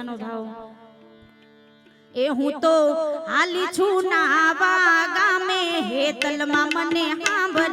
મજાનો થાવ એ હું તો હાલી છું ના વા ગામે હેતલમાં મને સાંભળ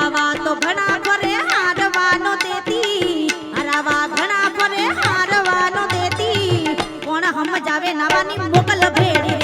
હરાવા તો ઘણા ફરે હારવાનો દેતી. હરાવા ઘણા ફરે હારવાનો દેતી. કોણ હમ જાવે નાવાની મોકલ ભેડી